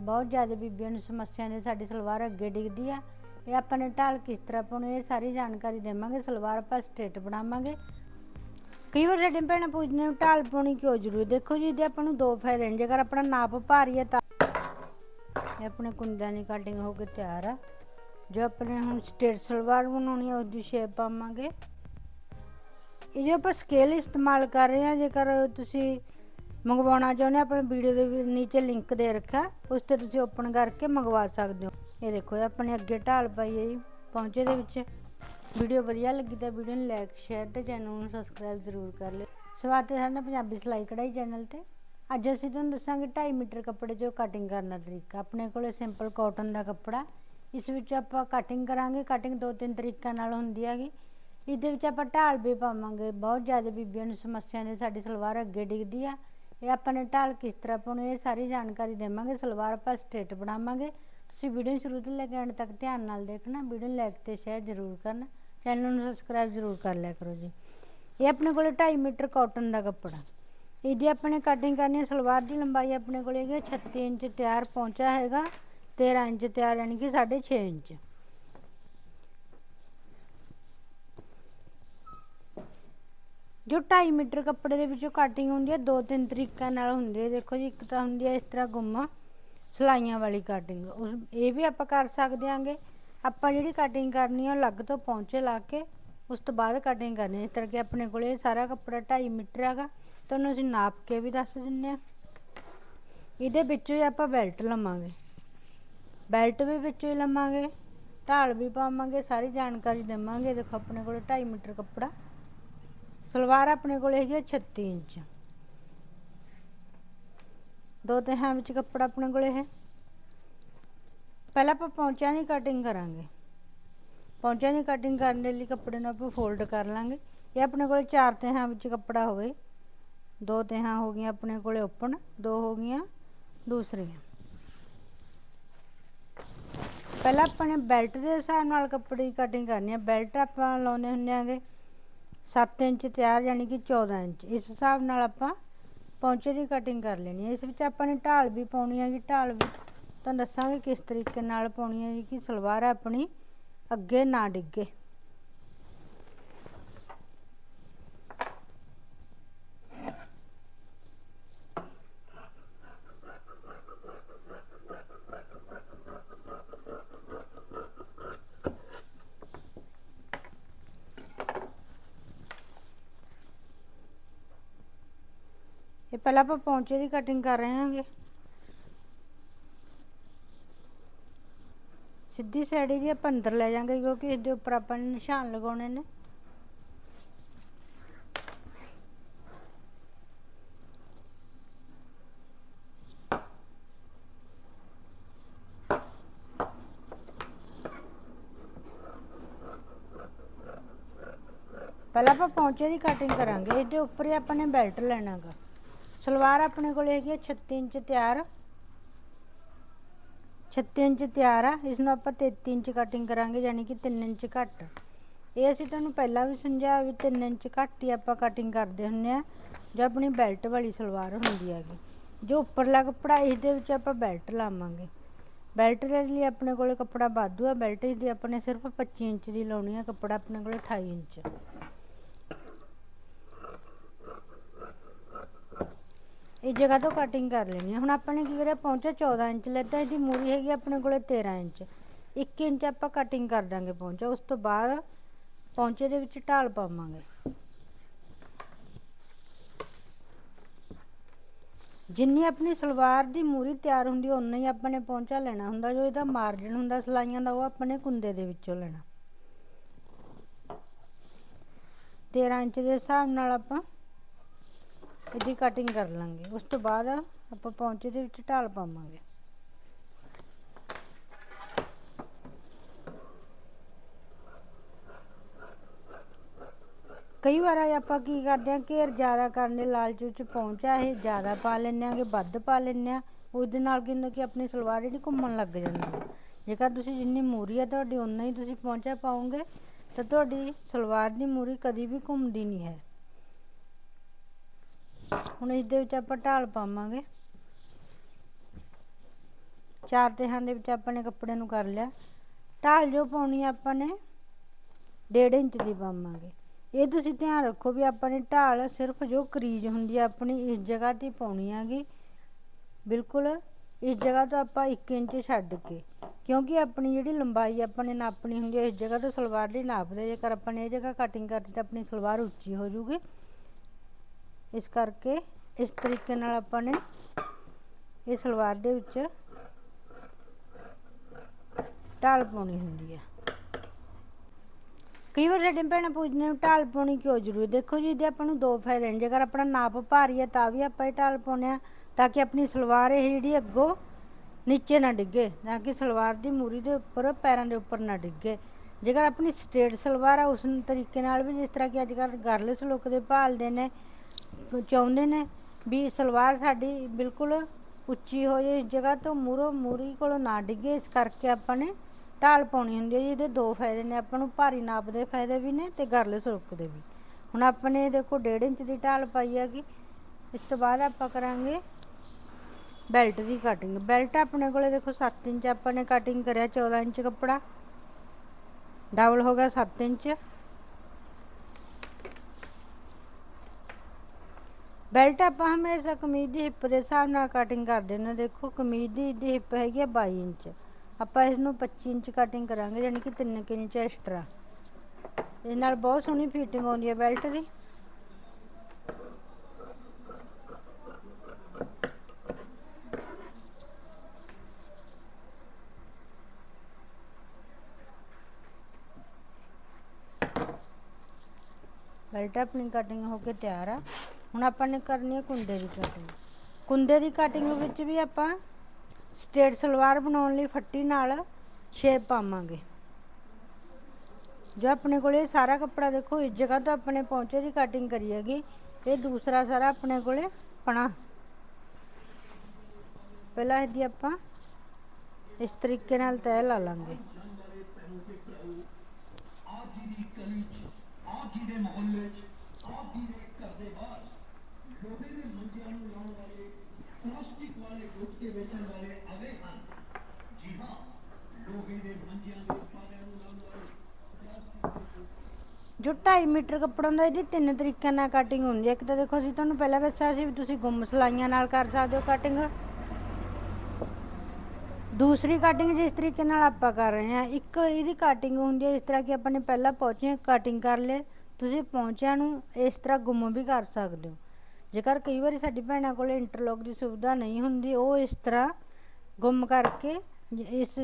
ਬਹੁਤ ਜ਼ਿਆਦਾ ਬੀਬੀਆਂ ਨੂੰ ਸਮੱਸਿਆ ਨੇ, ਸਾਡੀ ਸਲਵਾਰ ਅੱਗੇ ਡਿੱਗਦੀ ਆ। ਇਹ ਆਪਾਂ ਨੇ ਢਾਲ ਕਿਸ ਤਰ੍ਹਾਂ ਪਾਉਣੀ ਇਹ ਸਾਰੀ ਜਾਣਕਾਰੀ ਦੇਵਾਂਗੇ, ਸਲਵਾਰ ਆਪਾਂ ਸਟ੍ਰੇਟ ਬਣਾਵਾਂਗੇ। ਕਈ ਵਾਰ ਸਾਡੇ ਭੈਣਾਂ ਪੁੱਛਦੇ ਨੇ, ਢਾਲ ਪਾਉਣੀ ਕਿਉਂ ਜ਼ਰੂਰੀ ਦੇਖੋ ਜੀ, ਇਹਦੇ ਆਪਾਂ ਨੂੰ ਦੋ ਫਾਇਦੇ ਨੇ, ਜੇਕਰ ਆਪਣਾ ਨਾਪ ਭਾਰੀ ਹੈ ਤਾਂ ਇਹ ਆਪਣੇ ਕੁੰਦਿਆਂ ਦੀ ਕਟਿੰਗ ਹੋ ਕੇ ਤਿਆਰ ਆ। ਜੋ ਆਪਣੇ ਹੁਣ ਸਟ੍ਰੇਟ ਸਲਵਾਰ ਬਣਾਉਣੀ ਹੈ ਉਸ ਸ਼ੇਪ ਪਾਵਾਂਗੇ। ਇਹ ਜੋ ਆਪਾਂ ਸਕੇਲ ਇਸਤੇਮਾਲ ਕਰ ਰਹੇ ਹਾਂ ਜੇਕਰ ਤੁਸੀਂ ਮੰਗਵਾਉਣਾ ਚਾਹੁੰਦੇ ਹੋ ਆਪਣੇ ਵੀਡੀਓ ਦੇ ਨੀਚੇ ਲਿੰਕ ਦੇ ਰੱਖਿਆ। ਉਸ ਤੇ ਤੁਸੀਂ ਓਪਨ ਕਰਕੇ ਮੰਗਵਾ ਸਕਦੇ ਹੋ। ਇਹ ਦੇਖੋ, ਇਹ ਆਪਣੇ ਅੱਗੇ ਢਾਲ ਪਾਈ ਹੈ ਜੀ। ਪਹੁੰਚੇ ਦੇ ਵਿੱਚ। ਵੀਡੀਓ ਵਧੀਆ ਲੱਗੀ ਤਾਂ ਵੀਡੀਓ ਨੂੰ ਲਾਈਕ ਸ਼ੇਅਰ ਤੇ ਚੈਨਲ ਨੂੰ ਸਬਸਕ੍ਰਾਈਬ ਜ਼ਰੂਰ ਕਰ ਲਿਓ। ਸਵਾਗਤ ਹੈ ਸਾਡਾ ਪੰਜਾਬੀ ਸਿਲਾਈ ਕਢਾਈ ਚੈਨਲ ਤੇ। ਅੱਜ ਅਸੀਂ ਤੁਹਾਨੂੰ ਦੱਸਾਂਗੇ 2.5 ਮੀਟਰ ਕੱਪੜੇ 'ਚੋਂ ਕਟਿੰਗ ਕਰਨ ਦਾ ਤਰੀਕਾ। ਆਪਣੇ ਕੋਲੇ ਸਿੰਪਲ ਕਾਟਨ ਦਾ ਕੱਪੜਾ। ਇਸ ਵਿੱਚ ਆਪਾਂ ਕਟਿੰਗ ਕਰਾਂਗੇ। ਕਟਿੰਗ ਦੋ ਤਿੰਨ ਤਰੀਕਿਆਂ ਨਾਲ ਹੁੰਦੀ ਹੈਗੀ। ਇਹਦੇ ਵਿੱਚ ਆਪਾਂ ਢਾਲ ਵੀ ਪਾਵਾਂਗੇ। ਬਹੁਤ ਜ਼ਿਆਦਾ ਬੀਬੀਆਂ ਨੂੰ ਸਮੱਸਿਆ ਨੇ, ਸਾਡੀ ਸਲਵਾਰ ਅੱਗੇ ਡਿੱਗਦੀ ਆ। ਇਹ ਆਪਾਂ ਨੇ ਢਾਲ ਕਿਸ ਤਰ੍ਹਾਂ ਪਾਉਣੀ ਇਹ ਸਾਰੀ ਜਾਣਕਾਰੀ ਦੇਵਾਂਗੇ, ਸਲਵਾਰ ਆਪਾਂ ਸਟ੍ਰੇਟ ਬਣਾਵਾਂਗੇ। ਤੁਸੀਂ ਵੀਡੀਓ ਸ਼ੁਰੂ ਤੋਂ ਲੈ ਕੇ ਐਂਡ ਤੱਕ ਧਿਆਨ ਨਾਲ ਦੇਖਣਾ ਵੀਡੀਓ ਨੂੰ ਲਾਈਕ ਤੇ ਸ਼ੇਅਰ ਜ਼ਰੂਰ ਕਰਨਾ ਚੈਨਲ ਨੂੰ ਸਬਸਕ੍ਰਾਈਬ ਜ਼ਰੂਰ ਕਰ ਲਿਆ ਕਰੋ ਜੀ। ਇਹ ਆਪਣੇ ਕੋਲ 2.5 ਮੀਟਰ ਕਾਟਨ ਦਾ ਕੱਪੜਾ। ਇਹਦੀ ਆਪਣੇ ਕਟਿੰਗ ਕਰਨੀ ਹੈ, ਸਲਵਾਰ ਦੀ ਲੰਬਾਈ ਆਪਣੇ ਕੋਲ ਹੈਗੀ 36 ਇੰਚ ਤਿਆਰ ਪਹੁੰਚਾ ਹੈਗਾ 13 ਇੰਚ ਤਿਆਰ, ਯਾਨੀ ਕਿ 6.5 ਇੰਚ। ਜੋ 2.5 ਮੀਟਰ ਕੱਪੜੇ ਦੇ ਵਿੱਚੋਂ ਕਟਿੰਗ ਹੁੰਦੀ ਹੈ ਦੋ ਤਿੰਨ ਤਰੀਕਿਆਂ ਨਾਲ ਹੁੰਦੀ ਹੈ ਦੇਖੋ ਜੀ, ਇੱਕ ਤਾਂ ਹੁੰਦੀ ਹੈ ਇਸ ਤਰ੍ਹਾਂ ਗੁੰਮਾ, ਸਲਾਈਆਂ ਵਾਲੀ ਕਟਿੰਗ ਉਸ, ਇਹ ਵੀ ਆਪਾਂ ਕਰ ਸਕਦੇ ਆਂਗੇ। ਆਪਾਂ ਜਿਹੜੀ ਕਟਿੰਗ ਕਰਨੀ ਹੈ ਉਹ ਅਲੱਗ ਤੋਂ ਪਹੁੰਚੇ ਲਾ ਕੇ, ਉਸ ਤੋਂ ਬਾਅਦ ਕਟਿੰਗ ਕਰਨੀ ਇਸ ਤਰ੍ਹਾਂ ਕਿ ਆਪਣੇ ਕੋਲੇ ਇਹ ਸਾਰਾ ਕੱਪੜਾ 2.5 ਮੀਟਰ ਹੈਗਾ ਤੁਹਾਨੂੰ ਅਸੀਂ ਨਾਪ ਕੇ ਵੀ ਦੱਸ ਦਿੰਨੇ ਆ। ਇਹਦੇ ਵਿੱਚੋਂ ਹੀ ਆਪਾਂ ਬੈਲਟ ਲਵਾਂਗੇ। ਬੈਲਟ ਵੀ ਵਿੱਚੋਂ ਹੀ ਲਵਾਂਗੇ, ਢਾਲ ਵੀ ਪਾਵਾਂਗੇ, ਸਾਰੀ ਜਾਣਕਾਰੀ ਦੇਵਾਂਗੇ। ਦੇਖੋ, ਆਪਣੇ ਕੋਲੇ 2.5 ਮੀਟਰ ਕੱਪੜਾ। ਸਲਵਾਰ ਆਪਣੇ ਕੋਲ ਹੈਗੀ ਹੈ 36 ਇੰਚ। ਦੋ ਤਿਹਾਂ ਵਿੱਚ ਕੱਪੜਾ ਆਪਣੇ ਕੋਲ ਹੈ ਪਹਿਲਾਂ ਆਪਾਂ ਪੌਂਚਿਆਂ ਦੀ ਕਟਿੰਗ ਕਰਾਂਗੇ। ਪੌਂਚਿਆਂ ਦੀ ਕਟਿੰਗ ਕਰਨ ਦੇ ਲਈ ਕੱਪੜੇ ਨੂੰ ਆਪਾਂ ਫੋਲਡ ਕਰ ਲਾਂਗੇ। ਇਹ ਆਪਣੇ ਕੋਲ ਚਾਰ ਤਿਹਾਂ ਵਿੱਚ ਕੱਪੜਾ ਹੋਵੇ। ਦੋ ਤਿਹਾਂ ਹੋ ਗਈਆਂ ਆਪਣੇ ਕੋਲੇ ਓਪਨ ਦੋ ਹੋ ਗਈਆਂ ਦੂਸਰੀਆਂ। ਪਹਿਲਾਂ ਆਪਾਂ ਨੇ ਬੈਲਟ ਦੇ ਹਿਸਾਬ ਨਾਲ ਕੱਪੜੇ ਦੀ ਕਟਿੰਗ ਕਰਨੀ ਹੈ ਬੈਲਟ ਆਪਾਂ ਲਾਉਂਦੇ ਹੁੰਦੇ ਆਂਗੇ। 7 ਇੰਚ ਤਿਆਰ ਯਾਨੀ ਕਿ 14 ਇੰਚ। ਇਸ ਹਿਸਾਬ ਨਾਲ ਆਪਾਂ ਪੌਂਚੇ ਦੀ ਕਟਿੰਗ ਕਰ ਲੈਣੀ ਹੈ। ਇਸ ਵਿੱਚ ਆਪਾਂ ਨੇ ਢਾਲ ਵੀ ਪਾਉਣੀ ਹੈਗੀ ਢਾਲ ਵੀ ਤੁਹਾਨੂੰ ਦੱਸਾਂਗੇ ਕਿਸ ਤਰੀਕੇ ਨਾਲ ਪਾਉਣੀ ਹੈ ਜੀ ਕਿ ਸਲਵਾਰ ਆਪਣੀ ਅੱਗੇ ਨਾ ਡਿੱਗੇ। ਪਹਿਲਾਂ ਆਪਾਂ ਪੌਂਚੇ ਦੀ ਕਟਿੰਗ ਕਰ ਰਹੇ ਹਾਂਗੇ। ਸਿੱਧੀ ਸਾਈਡ ਜੀ ਆਪਾਂ ਅੰਦਰ ਲੈ ਜਾਾਂਗੇ ਕਿਉਂਕਿ ਇਹਦੇ ਉੱਪਰ ਆਪਾਂ ਨੇ ਨਿਸ਼ਾਨ ਲਗਾਉਣੇ ਨੇ। ਪਹਿਲਾਂ ਆਪਾਂ ਪੌਂਚੇ ਦੀ ਕਟਿੰਗ ਕਰਾਂਗੇ, ਇਹਦੇ ਉੱਪਰ ਹੀ ਆਪਾਂ ਨੇ ਬੈਲਟ ਲੈਣਾਗਾ ਸਲਵਾਰ ਆਪਣੇ ਕੋਲ ਹੈਗੀ ਹੈ 36 ਇੰਚ ਤਿਆਰ। 36 ਇੰਚ ਤਿਆਰ ਆ ਇਸ ਨੂੰ ਆਪਾਂ 33 ਇੰਚ ਕਟਿੰਗ ਕਰਾਂਗੇ, ਯਾਨੀ ਕਿ 3 ਇੰਚ ਘੱਟ। ਇਹ ਅਸੀਂ ਤੁਹਾਨੂੰ ਪਹਿਲਾਂ ਵੀ ਸਮਝਾਇਆ ਵੀ 3 ਇੰਚ ਘੱਟ ਹੀ ਆਪਾਂ ਕਟਿੰਗ ਕਰਦੇ ਹੁੰਨੇ ਆ, ਜੋ ਆਪਣੀ ਬੈਲਟ ਵਾਲੀ ਸਲਵਾਰ ਹੁੰਦੀ ਹੈਗੀ। ਜੋ ਉੱਪਰਲਾ ਕੱਪੜਾ ਇਸ ਦੇ ਵਿੱਚ ਆਪਾਂ ਬੈਲਟ ਲਾਵਾਂਗੇ। ਬੈਲਟ ਦੇ ਲਈ ਆਪਣੇ ਕੋਲ ਕੱਪੜਾ ਵਾਧੂ ਆ ਬੈਲਟ ਦੀ ਆਪਣੇ ਸਿਰਫ 25 ਇੰਚ ਦੀ ਲਾਉਣੀ ਆ, ਕੱਪੜਾ ਆਪਣੇ ਕੋਲ 28 ਇੰਚ। ਇਹ ਜਗ੍ਹਾ ਤੋਂ ਕਟਿੰਗ ਕਰ ਲੈਣੀ ਹੈ। ਹੁਣ ਆਪਾਂ ਨੇ ਕੀ ਕਰਿਆ ਪਹੁੰਚਾ 14 ਇੰਚ ਲੈਤਾ ਇਹਦੀ ਮੂਰੀ ਹੈਗੀ ਆਪਣੇ ਕੋਲੇ 13 ਇੰਚ। 1 ਇੰਚ ਆਪਾਂ ਕਟਿੰਗ ਕਰ ਦਾਂਗੇ ਪਹੁੰਚਾ ਉਸ ਤੋਂ ਬਾਅਦ ਪਹੁੰਚੇ ਦੇ ਵਿੱਚ ਢਾਲ ਪਾਵਾਂਗੇ। ਜਿੰਨੀ ਆਪਣੀ ਸਲਵਾਰ ਦੀ ਮੂਰੀ ਤਿਆਰ ਹੁੰਦੀ ਹੈ ਉਨਾ ਹੀ ਆਪਾਂ ਨੇ ਪਹੁੰਚਾ ਲੈਣਾ ਹੁੰਦਾ। ਜੋ ਇਹਦਾ ਮਾਰਜਨ ਹੁੰਦਾ, ਸਲਾਈਆਂ ਦਾ, ਉਹ ਆਪਣੇ ਕੁੰਦੇ ਦੇ ਵਿੱਚੋਂ ਲੈਣਾ। 13 ਇੰਚ ਦੇ ਹਿਸਾਬ ਨਾਲ ਆਪਾਂ ਇਹਦੀ ਕਟਿੰਗ ਕਰ ਲਾਂਗੇ। ਉਸ ਤੋਂ ਬਾਅਦ ਆਪਾਂ ਪੌਂਚੇ ਦੇ ਵਿੱਚ ਢਾਲ ਪਾਵਾਂਗੇ। ਕਈ ਵਾਰ ਆਪਾਂ ਕੀ ਕਰਦੇ ਆ ਘੇਰ ਜ਼ਿਆਦਾ ਕਰਨ ਦੇ ਲਾਲਚ ਵਿੱਚ ਪਹੁੰਚਾ ਇਹ ਜ਼ਿਆਦਾ ਪਾ ਲੈਂਦੇ ਆਗੇ ਵੱਧ ਪਾ ਲੈਂਦੇ ਆ ਉਹਦੇ ਨਾਲ ਕੀ ਹੁੰਦਾ ਕਿ ਆਪਣੀ ਸਲਵਾਰ ਜਿਹੜੀ ਘੁੰਮਣ ਲੱਗ ਜਾਂਦੀ ਜੇਕਰ ਤੁਸੀਂ ਜਿੰਨੀ ਮੂਰੀ ਆ ਤੁਹਾਡੀ ਉਨਾ ਹੀ ਤੁਸੀਂ ਪਹੁੰਚਾ ਪਾਓਗੇ, ਤਾਂ ਤੁਹਾਡੀ ਸਲਵਾਰ ਦੀ ਮੂਰੀ ਕਦੀ ਵੀ ਘੁੰਮਦੀ ਨਹੀਂ ਹੈ। ਹੁਣ ਇਸ ਦੇ ਵਿੱਚ ਆਪਾਂ ਢਾਲ ਪਾਵਾਂਗੇ। ਚਾਰ ਤਿਹਾਂ ਦੇ ਵਿੱਚ ਆਪਾਂ ਨੇ ਕੱਪੜੇ ਨੂੰ ਕਰ ਲਿਆ। ਢਾਲ ਜੋ ਪਾਉਣੀ ਆਪਾਂ ਨੇ 1.5 ਇੰਚ ਦੀ ਪਾਵਾਂਗੇ। ਇਹ ਤੁਸੀਂ ਧਿਆਨ ਰੱਖੋ ਵੀ ਆਪਾਂ ਨੇ ਢਾਲ ਸਿਰਫ ਜੋ ਕਰੀਜ ਹੁੰਦੀ ਹੈ ਆਪਣੀ ਇਸ ਜਗ੍ਹਾ ਤੇ ਪਾਉਣੀ ਹੈਗੀ ਬਿਲਕੁਲ ਇਸ ਜਗ੍ਹਾ ਤੋਂ ਆਪਾਂ 1 ਇੰਚ ਛੱਡ ਕੇ, ਕਿਉਂਕਿ ਆਪਣੀ ਜਿਹੜੀ ਲੰਬਾਈ ਆਪਾਂ ਨੇ ਨਾਪਣੀ ਹੁੰਦੀ ਹੈ ਇਸ ਜਗ੍ਹਾ ਤੋਂ ਸਲਵਾਰ ਲਈ ਨਾਪਦੇ ਜੇਕਰ ਆਪਾਂ ਨੇ ਇਹ ਜਗ੍ਹਾ ਕਟਿੰਗ ਕਰਤੀ ਤਾਂ ਆਪਣੀ ਸਲਵਾਰ ਉੱਚੀ ਹੋ ਜੂਗੀ। ਇਸ ਕਰਕੇ ਇਸ ਤਰੀਕੇ ਨਾਲ ਆਪਾਂ ਨੇ ਇਹ ਸਲਵਾਰ ਦੇ ਵਿੱਚ ਢਾਲ ਪਾਉਣੀ ਹੁੰਦੀ ਹੈ ਕਈ ਵਾਰ ਸਾਡੇ ਭੈਣਾਂ ਪੁੱਛਦੇ ਨੇ ਢਾਲ ਪਾਉਣੀ ਕਿਉਂ ਜ਼ਰੂਰੀ ਦੇਖੋ ਜੀ, ਇਹਦੇ ਆਪਾਂ ਨੂੰ ਦੋ ਫਾਇਦੇ ਨੇ। ਜੇਕਰ ਆਪਣਾ ਨਾਪ ਭਾਰੀ ਹੈ ਤਾਂ ਵੀ ਆਪਾਂ ਇਹ ਢਾਲ ਪਾਉਂਦੇ ਹਾਂ, ਤਾਂ ਕਿ ਆਪਣੀ ਸਲਵਾਰ ਇਹ ਜਿਹੜੀ ਅੱਗੋਂ ਨੀਚੇ ਨਾ ਡਿੱਗੇ ਤਾਂ ਕਿ ਸਲਵਾਰ ਦੀ ਮੂਰੀ ਦੇ ਉੱਪਰ, ਪੈਰਾਂ ਦੇ ਉੱਪਰ ਨਾ ਡਿੱਗੇ। ਜੇਕਰ ਆਪਣੀ ਸਟ੍ਰੇਟ ਸਲਵਾਰ ਆ, ਉਸ ਤਰੀਕੇ ਨਾਲ ਵੀ ਜਿਸ ਤਰ੍ਹਾਂ ਕਿ ਅੱਜ ਕੱਲ੍ਹ ਗਰਲਸ ਲੁੱਕ ਦੇ ਭਾਲਦੇ ਨੇ ਚਾਹੁੰਦੇ ਨੇ ਵੀ ਸਲਵਾਰ ਸਾਡੀ ਬਿਲਕੁਲ ਉੱਚੀ ਹੋ ਜਾਏ ਇਸ ਜਗ੍ਹਾ ਤੋਂ ਮੂਰੋਂ ਮੂਰੀ ਕੋਲੋਂ ਨਾ ਡਿੱਗੇ, ਇਸ ਕਰਕੇ ਆਪਾਂ ਨੇ ਢਾਲ ਪਾਉਣੀ ਹੁੰਦੀ ਹੈ ਜੀ। ਇਹਦੇ ਦੋ ਫਾਇਦੇ ਨੇ, ਆਪਾਂ ਨੂੰ ਭਾਰੀ ਨਾਪ ਦੇ ਫਾਇਦੇ ਵੀ ਨੇ ਤੇ ਗਰਲੇ ਲੁੱਕ ਦੇ ਵੀ। ਹੁਣ ਆਪਾਂ ਨੇ ਦੇਖੋ 1.5 ਇੰਚ ਦੀ ਢਾਲ ਪਾਈ ਹੈਗੀ। ਇਸ ਤੋਂ ਬਾਅਦ ਆਪਾਂ ਕਰਾਂਗੇ ਬੈਲਟ ਦੀ ਕਟਿੰਗ ਬੈਲਟ ਆਪਣੇ ਕੋਲੇ ਦੇਖੋ 7 ਇੰਚ ਆਪਾਂ ਨੇ ਕਟਿੰਗ ਕਰਿਆ 14 ਇੰਚ ਕੱਪੜਾ। ਡਬਲ ਹੋ ਗਿਆ 7 ਇੰਚ। ਬੈਲਟ ਆਪਾਂ ਹਮੇਸ਼ਾ ਕਮੀਜ਼ ਦੀ ਹਿੱਪ ਦੇ ਹਿਸਾਬ ਨਾਲ ਕਟਿੰਗ ਕਰਦੇ ਨੇ। ਦੇਖੋ, ਕਮੀਜ਼ ਦੀ ਦੀ ਹਿੱਪ ਹੈਗੀ ਆ 22 ਇੰਚ। ਆਪਾਂ ਇਸ ਨੂੰ 25 ਇੰਚ ਕਟਿੰਗ ਕਰਾਂਗੇ, ਯਾਨੀ ਕਿ 3 ਇੰਚ ਐਕਸਟਰਾ ਇਹ ਨਾਲ ਬਹੁਤ ਸੋਹਣੀ ਫਿਟਿੰਗ ਆਉਂਦੀ ਹੈ ਬੈਲਟ ਦੀ। ਬੈਲਟ ਆਪਣੀ ਕਟਿੰਗ ਹੋ ਕੇ ਤਿਆਰ ਆ। ਹੁਣ ਆਪਾਂ ਨੇ ਕਰਨੀ ਹੈ ਕੁੰਡੇ ਦੀ ਕਟਿੰਗ ਕੁੰਡੇ ਦੀ ਕਟਿੰਗ ਵਿੱਚ ਵੀ ਆਪਾਂ ਸਟੇਟ ਸਲਵਾਰ ਬਣਾਉਣ ਲਈ ਫੱਟੀ ਨਾਲ ਸ਼ੇਪ ਪਾਵਾਂਗੇ। ਜੋ ਆਪਣੇ ਕੋਲੇ ਸਾਰਾ ਕੱਪੜਾ ਦੇਖੋ, ਇਸ ਜਗ੍ਹਾ ਤੋਂ ਆਪਣੇ ਪਹੁੰਚੇ ਦੀ ਕਟਿੰਗ ਕਰੀ ਹੈਗੀ। ਇਹ ਦੂਸਰਾ ਸਾਰਾ ਆਪਣੇ ਕੋਲੇ ਪਣਾ। ਪਹਿਲਾਂ ਇਹਦੀ ਆਪਾਂ ਇਸ ਤਰੀਕੇ ਨਾਲ ਤੈਅ ਲਾ ਲਾਂਗੇ। ਆਪ ਜੀ ਦੀ ਗਲੀ ਆਪ ਜੀ ਦੇ ਮੁਹੱਲੇ 'ਚ ਆਪ ਜੀ ਦੇ ਘਰ ਦੇ ਬਾਹਰ ਲੋਹੇ ਦੇ ਮੰਜਿਆਂ ਨੂੰ ਲਾਉਣ ਵਾਲੇ ਪਲਾਸਟਿਕ ਵਾਲੇ ਗੁਟਕੇ ਵੇਚਣ ਵਾਲੇ ਆਵੇ ਹਨ ਜੀ ਹਾਂ ਲੋਹੇ ਦੇ ਮੰਜਿਆਂ ਦੇ ਪਾਲਿਆਂ ਨੂੰ ਲਾਉਣ ਵਾਲੇ ਜੋ 2.5 ਮੀਟਰ ਕੱਪੜਾ ਹੁੰਦਾ ਇਹਦੀ ਤਿੰਨ ਤਰੀਕਿਆਂ ਨਾਲ ਕਟਿੰਗ ਹੁੰਦੀ ਹੈ। ਇੱਕ ਤਾਂ ਦੇਖੋ ਅਸੀਂ ਤੁਹਾਨੂੰ ਪਹਿਲਾਂ ਦੱਸਿਆ ਸੀ ਵੀ ਤੁਸੀਂ ਗੁੰਮ ਸਲਾਈਆਂ ਨਾਲ ਕਰ ਸਕਦੇ ਹੋ ਕਟਿੰਗ ਦੂਸਰੀ ਕਟਿੰਗ ਜਿਸ ਤਰੀਕੇ ਨਾਲ ਆਪਾਂ ਕਰ ਰਹੇ ਹਾਂ, ਇੱਕ ਇਹਦੀ ਕਟਿੰਗ ਹੁੰਦੀ ਹੈ ਇਸ ਤਰ੍ਹਾਂ ਕਿ ਆਪਾਂ ਨੇ ਪਹਿਲਾਂ ਪਹੁੰਚੇ ਕਟਿੰਗ ਕਰ ਲਏ, ਤੁਸੀਂ ਪਹੁੰਚਿਆਂ ਨੂੰ ਇਸ ਤਰ੍ਹਾਂ ਗੁੰਮ ਵੀ ਕਰ ਸਕਦੇ ਹੋ। ਜੇਕਰ ਕਈ ਵਾਰੀ ਸਾਡੀ ਭੈਣਾਂ ਕੋਲ ਇੰਟਰਲੌਕ ਦੀ ਸੁਵਿਧਾ ਨਹੀਂ ਹੁੰਦੀ, ਉਹ ਇਸ ਤਰ੍ਹਾਂ ਗੁੰਮ ਕਰਕੇ ਇਸ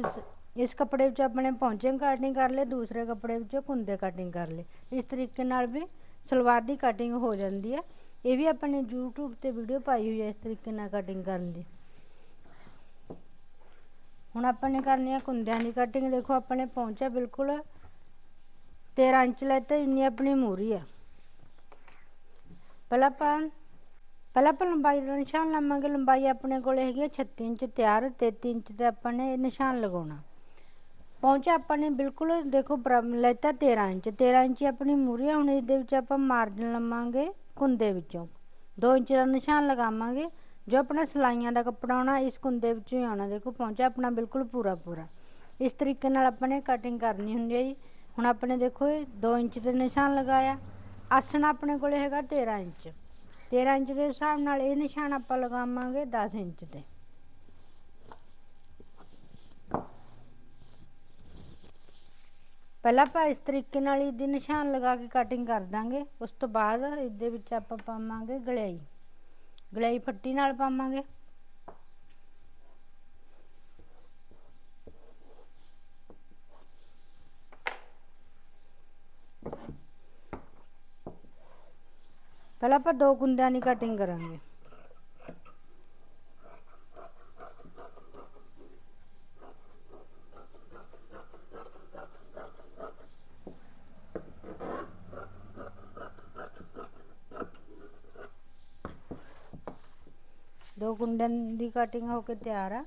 ਇਸ ਕੱਪੜੇ ਵਿੱਚ ਆਪਣੇ ਪਹੁੰਚੇ ਕਟਿੰਗ ਕਰ ਲਏ ਦੂਸਰੇ ਕੱਪੜੇ ਵਿੱਚ ਕੁੰਦੇ ਕਟਿੰਗ ਕਰ ਲਏ ਇਸ ਤਰੀਕੇ ਨਾਲ ਵੀ ਸਲਵਾਰ ਦੀ ਕਟਿੰਗ ਹੋ ਜਾਂਦੀ ਹੈ। ਇਹ ਵੀ ਆਪਾਂ ਨੇ YouTube ਤੇ ਵੀਡੀਓ ਪਾਈ ਹੋਈ ਹੈ ਇਸ ਤਰੀਕੇ ਨਾਲ ਕਟਿੰਗ ਕਰਨ ਦੀ। ਹੁਣ ਆਪਾਂ ਨੇ ਕਰਨੀ ਹੈ ਕੁੰਦਿਆਂ ਦੀ ਕਟਿੰਗ ਦੇਖੋ ਆਪਣੇ ਪਹੁੰਚਾ ਬਿਲਕੁਲ 13 ਇੰਚ ਲੈ ਲੈਤੇ ਇੰਨੀ ਆਪਣੀ ਮੂਰੀ ਹੈ ਪਹਿਲਾਂ ਆਪਾਂ ਪਹਿਲਾਂ ਆਪਾਂ ਲੰਬਾਈ ਦਾ ਨਿਸ਼ਾਨ ਲਾਵਾਂਗੇ। ਲੰਬਾਈ ਆਪਣੇ ਕੋਲ ਹੈਗੀ ਹੈ 36 ਇੰਚ ਤਿਆਰ 33 ਇੰਚ ਤੇ ਆਪਾਂ ਨੇ ਨਿਸ਼ਾਨ ਲਗਾਉਣਾ। ਪਹੁੰਚਾ ਆਪਾਂ ਨੇ ਬਿਲਕੁਲ, ਦੇਖੋ ਬਰਾਬਰ ਲੈਤਾ 13 ਇੰਚ। 13 ਇੰਚ ਆਪਣੀ ਮੂਰੀ ਆ, ਹੁਣ ਇਹਦੇ ਵਿੱਚ ਆਪਾਂ ਮਾਰਜਨ ਲਵਾਂਗੇ ਕੁੰਦੇ ਵਿੱਚੋਂ। 2 ਇੰਚ ਦਾ ਨਿਸ਼ਾਨ ਲਗਾਵਾਂਗੇ। ਜੋ ਆਪਣਾ ਸਲਾਈਆਂ ਦਾ ਕੱਪੜਾ ਆਉਣਾ, ਇਸ ਕੁੰਦੇ ਵਿੱਚੋਂ ਹੀ ਆਉਣਾ। ਦੇਖੋ ਪਹੁੰਚਾ ਆਪਣਾ ਬਿਲਕੁਲ ਪੂਰਾ ਪੂਰਾ ਇਸ ਤਰੀਕੇ ਨਾਲ ਆਪਾਂ ਨੇ ਕਟਿੰਗ ਕਰਨੀ ਹੁੰਦੀ ਹੈ ਜੀ। ਹੁਣ ਆਪਣੇ ਦੇਖੋ ਇਹ 2 ਇੰਚ ਦੇ ਨਿਸ਼ਾਨ ਲਗਾਇਆ। ਆਸਣ ਆਪਣੇ ਕੋਲੇ ਹੈਗਾ 13 ਇੰਚ। 13 ਇੰਚ ਦੇ ਹਿਸਾਬ ਨਾਲ ਇਹ ਨਿਸ਼ਾਨ ਆਪਾਂ ਲਗਾਵਾਂਗੇ 10 ਇੰਚ ਤੇ ਪਹਿਲਾਂ ਆਪਾਂ ਇਸ ਤਰੀਕੇ ਨਾਲ ਇਹਦੀ ਨਿਸ਼ਾਨ ਲਗਾ ਕੇ ਕਟਿੰਗ ਕਰ ਦਾਂਗੇ। ਉਸ ਤੋਂ ਬਾਅਦ ਇਹਦੇ ਵਿੱਚ ਆਪਾਂ ਪਾਵਾਂਗੇ ਗਲਿਆਈ ਗਲਿਆਈ ਫੱਟੀ ਨਾਲ ਪਾਵਾਂਗੇ। ਪਹਿਲਾਂ ਆਪਾਂ ਦੋ ਕੁੰਦਿਆਂ ਦੀ ਕਟਿੰਗ ਕਰਾਂਗੇ। ਦੋ ਕੁੰਦਿਆਂ ਦੀ ਕਟਿੰਗ ਹੋ ਕੇ ਤਿਆਰ ਆ।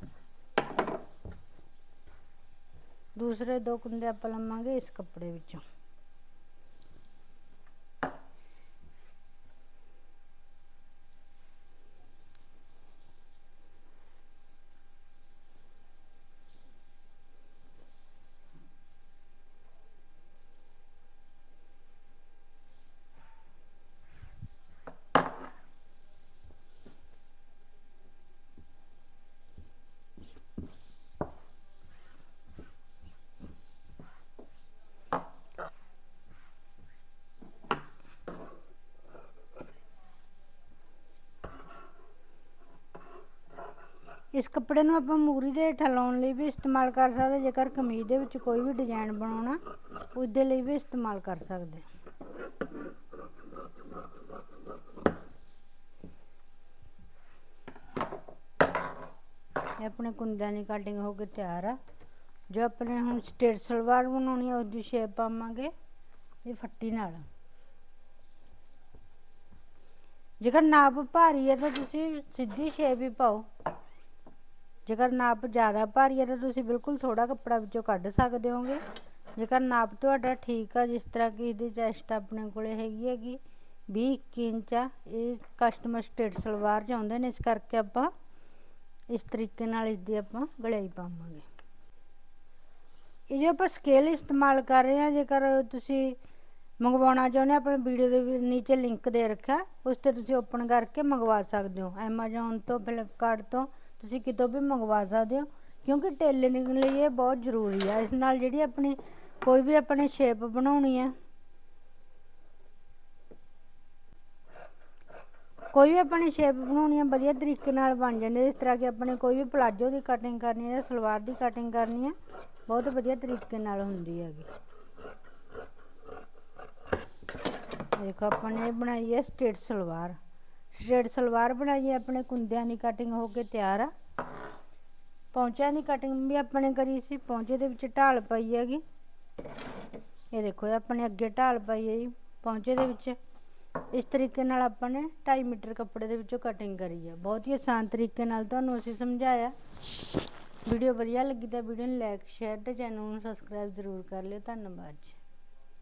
ਦੂਸਰੇ ਦੋ ਕੁੰਦੇ ਆਪਾਂ ਲਵਾਂਗੇ ਇਸ ਕੱਪੜੇ ਵਿੱਚੋਂ। ਇਸ ਕੱਪੜੇ ਨੂੰ ਆਪਾਂ ਮੂਰੀ ਦੇ ਹੇਠਾਂ ਲਾਉਣ ਲਈ ਵੀ ਇਸਤੇਮਾਲ ਕਰ ਸਕਦੇ ਜੇਕਰ ਕਮੀਜ਼ ਦੇ ਵਿੱਚ ਕੋਈ ਵੀ ਡਿਜ਼ਾਈਨ ਬਣਾਉਣਾ ਉਹਦੇ ਲਈ ਵੀ ਇਸਤੇਮਾਲ ਕਰ ਸਕਦੇ ਇਹ ਆਪਣੇ ਕੁੰਦਿਆਂ ਦੀ ਕਟਿੰਗ ਹੋ ਕੇ ਤਿਆਰ ਆ। ਜੋ ਆਪਣੇ ਹੁਣ ਸਟੇਟ ਸਲਵਾਰ ਬਣਾਉਣੀ ਆ ਉਹਦੀ ਸ਼ੇਪ ਪਾਵਾਂਗੇ, ਇਹ ਫੱਟੀ ਨਾਲ। ਜੇਕਰ ਨਾਪ ਭਾਰੀ ਹੈ ਤਾਂ ਤੁਸੀਂ ਸਿੱਧੀ ਸ਼ੇਪ ਹੀ ਪਾਓ। ਜੇਕਰ ਨਾਪ ਜ਼ਿਆਦਾ ਭਾਰੀ ਹੈ ਤਾਂ ਤੁਸੀਂ ਬਿਲਕੁਲ ਥੋੜਾ ਕੱਪੜਾ ਵਿੱਚੋਂ ਕੱਢ ਸਕਦੇ ਹੋਗੇ। ਜੇਕਰ ਨਾਪ ਤੁਹਾਡਾ ਠੀਕ ਆ, ਜਿਸ ਤਰ੍ਹਾਂ ਕਿ ਇਹਦੀ ਚੈਸਟ ਆਪਣੇ ਕੋਲੇ ਹੈਗੀ ਹੈਗੀ 20 21 ਇੰਚ ਆ, ਇਹ ਕਸਟਮਰ ਸਟੇਟ ਸਲਵਾਰ ਚਾਹੁੰਦੇ ਨੇ, ਇਸ ਕਰਕੇ ਆਪਾਂ ਇਸ ਤਰੀਕੇ ਨਾਲ ਇਸਦੀ ਆਪਾਂ ਗਲਾਈ ਪਾਵਾਂਗੇ। ਇਹ ਜੋ ਆਪਾਂ ਸਕੇਲ ਇਸਤੇਮਾਲ ਕਰ ਰਹੇ ਹਾਂ ਜੇਕਰ ਤੁਸੀਂ ਮੰਗਵਾਉਣਾ ਚਾਹੁੰਦੇ ਹੋ ਆਪਣੇ ਵੀਡੀਓ ਦੇ ਨੀਚੇ ਲਿੰਕ ਦੇ ਰੱਖਿਆ, ਉਸ ਤੇ ਤੁਸੀਂ ਓਪਨ ਕਰਕੇ ਮੰਗਵਾ ਸਕਦੇ ਹੋ। Amazon ਤੋਂ, Flipkart ਤੋਂ ਤੁਸੀਂ ਕਿਤੋਂ ਵੀ ਮੰਗਵਾ ਸਕਦੇ ਹੋ, ਕਿਉਂਕਿ ਟੇਲਰਿੰਗ ਲਈ ਇਹ ਬਹੁਤ ਜ਼ਰੂਰੀ ਹੈ ਇਸ ਨਾਲ ਜਿਹੜੀ ਆਪਣੀ, ਕੋਈ ਵੀ ਆਪਣੀ ਸ਼ੇਪ ਬਣਾਉਣੀ ਹੈ ਕੋਈ ਵੀ ਆਪਣੀ ਸ਼ੇਪ ਬਣਾਉਣੀ ਹੈ ਵਧੀਆ ਤਰੀਕੇ ਨਾਲ ਬਣ ਜਾਂਦੀ ਹੈ ਇਸ ਤਰ੍ਹਾਂ ਕਿ ਆਪਣੇ ਕੋਈ ਵੀ ਪਲਾਜੋ ਦੀ ਕਟਿੰਗ ਕਰਨੀ ਹੈ ਜਾਂ ਸਲਵਾਰ ਦੀ ਕਟਿੰਗ ਕਰਨੀ ਹੈ ਬਹੁਤ ਵਧੀਆ ਤਰੀਕੇ ਨਾਲ ਹੁੰਦੀ ਹੈਗੀ। ਦੇਖੋ, ਆਪਾਂ ਨੇ ਬਣਾਈ ਹੈ ਸਟੇਟ ਸਲਵਾਰ। ਸਟੇਟ ਸਲਵਾਰ ਬਣਾਈ ਹੈ, ਆਪਣੇ ਕੁੰਦਿਆਂ ਦੀ ਕਟਿੰਗ ਹੋ ਕੇ ਤਿਆਰ ਆ। ਪੌਂਚਿਆਂ ਦੀ ਕਟਿੰਗ ਵੀ ਆਪਣੇ ਕਰੀ ਸੀ, ਪੌਂਚੇ ਦੇ ਵਿੱਚ ਢਾਲ ਪਾਈ ਹੈਗੀ। ਇਹ ਦੇਖੋ, ਇਹ ਆਪਣੇ ਅੱਗੇ ਢਾਲ ਪਾਈ ਹੈ ਜੀ। ਪੌਂਚੇ ਦੇ ਵਿੱਚ ਇਸ ਤਰੀਕੇ ਨਾਲ ਆਪਾਂ ਨੇ 2.5 ਮੀਟਰ ਕੱਪੜੇ ਦੇ ਵਿੱਚੋਂ ਕਟਿੰਗ ਕਰੀ ਹੈ। ਬਹੁਤ ਹੀ ਆਸਾਨ ਤਰੀਕੇ ਨਾਲ ਤੁਹਾਨੂੰ ਅਸੀਂ ਸਮਝਾਇਆ। ਵੀਡੀਓ ਵਧੀਆ ਲੱਗੀ ਤਾਂ ਵੀਡੀਓ ਨੂੰ ਲਾਈਕ ਸ਼ੇਅਰ ਤੇ ਚੈਨਲ ਨੂੰ ਸਬਸਕ੍ਰਾਈਬ ਜ਼ਰੂਰ ਕਰ ਲਿਓ। ਧੰਨਵਾਦ ਜੀ।